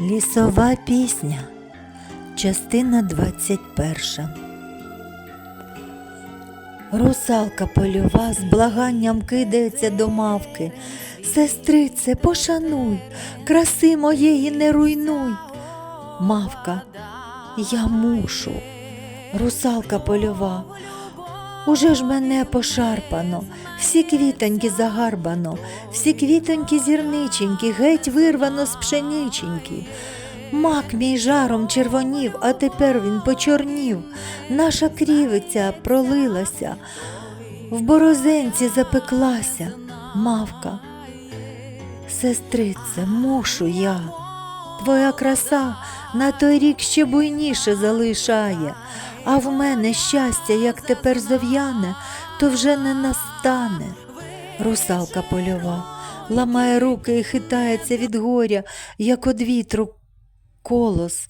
Лісова пісня, частина 21. Русалка польова з благанням кидається до мавки. Сестрице, пошануй, краси моєї не руйнуй. Мавка, я мушу. Русалка польова. Уже ж мене пошарпано, всі квітоньки загарбано, всі квітоньки зірниченькі, геть вирвано з пшениченьки. Мак мій жаром червонів, а тепер він почорнів. Наша крівиця пролилася, в борозенці запеклася, мавка. Сестрице, мушу я. Твоя краса на той рік ще буйніше залишає, а в мене щастя, як тепер зов'яне, то вже не настане. Русалка польова ламає руки і хитається від горя, як од вітру колос.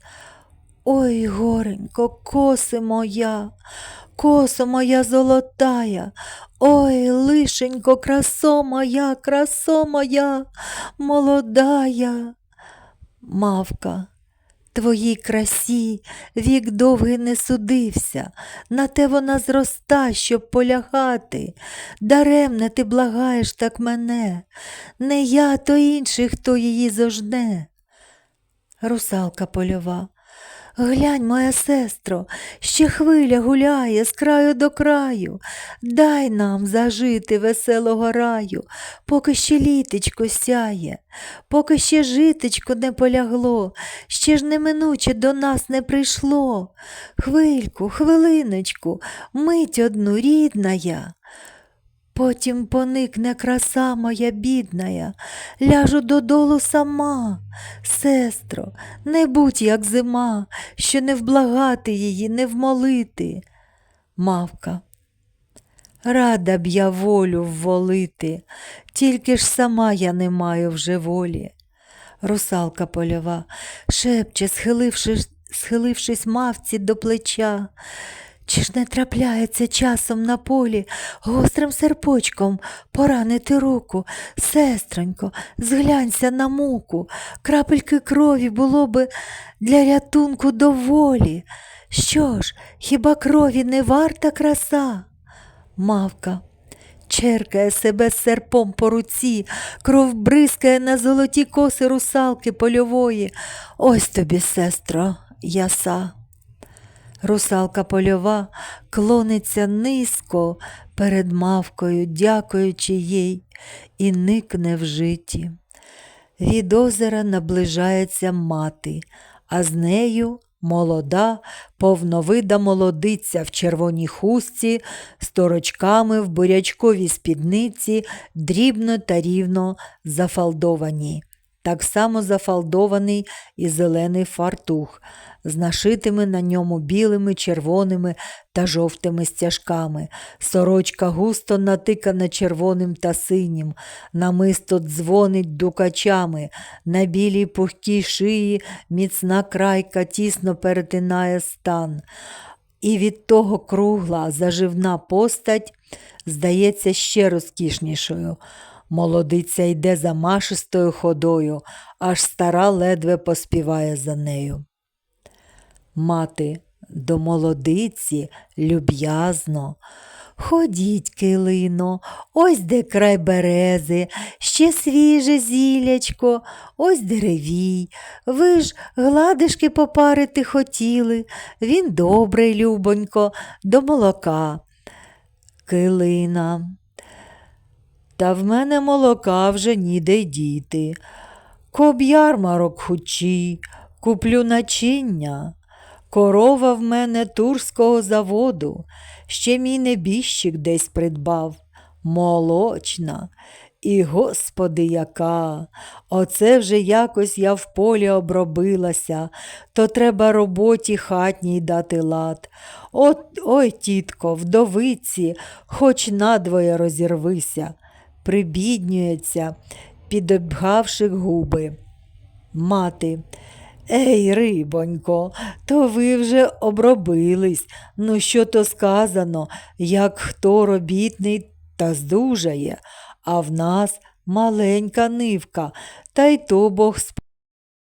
Ой, горенько, коси моя, косо моя золотая, ой, лишенько, красо моя, красо моя, молодая. Мавка, твоїй красі вік довгий не судився, на те вона зроста, щоб полягати. Даремне ти благаєш так мене, не я, то інший, хто її зожне. Русалка польова. Глянь, моя сестро, ще хвиля гуляє з краю до краю. Дай нам зажити веселого раю, поки ще літечко сяє, поки ще житечко не полягло, ще ж неминуче до нас не прийшло. Хвильку, хвилиночку, мить одну рідна я. Потім поникне краса моя бідная, ляжу додолу сама. Сестро, не будь як зима, що не вблагати її, не вмолити. Мавка. Рада б я волю вволити, тільки ж сама я не маю вже волі. Русалка польова шепче, схилившись, схилившись мавці до плеча. Чи ж не трапляється часом на полі гострим серпочком поранити руку? Сестронько, зглянься на муку, крапельки крові було би для рятунку доволі. Що ж, хіба крові не варта краса? Мавка черкає себе серпом по руці, кров бризкає на золоті коси русалки польової. Ось тобі, сестро, яса. Русалка польова клониться низько перед мавкою, дякуючи їй, і никне в житті. Від озера наближається мати, а з нею молода, повновида молодиця в червоній хустці, з торочками в бурячковій спідниці, дрібно та рівно зафалдовані. Так само зафалдований і зелений фартух, з нашитими на ньому білими, червоними та жовтими стяжками. Сорочка густо натикана червоним та синім, намисто дзвонить дукачами, на білій пухкій шиї міцна крайка тісно перетинає стан. І від того кругла заживна постать здається ще розкішнішою. Молодиця йде замашистою ходою, аж стара ледве поспіває за нею. Мати до молодиці люб'язно. Ходіть, килино, ось де край берези, ще свіже зілячко, ось деревій. Ви ж гладишки попарити хотіли, він добрий, любонько, до молока. Килина. Та в мене молока вже ніде діти. Коб ярмарок хучі, куплю начиння. Корова в мене турського заводу, ще мій небіжчик десь придбав. Молочна. І, господи, яка, оце вже якось я в полі обробилася, то треба роботі хатній дати лад. От, ой, тітко, вдовиці, хоч надвоє розірвися, прибіднюється, підобгавши губи. Мати. Ей, рибонько, то ви вже обробились. Ну, що то сказано, як хто робітний та здужає, а в нас маленька нивка, та й то Бог сп...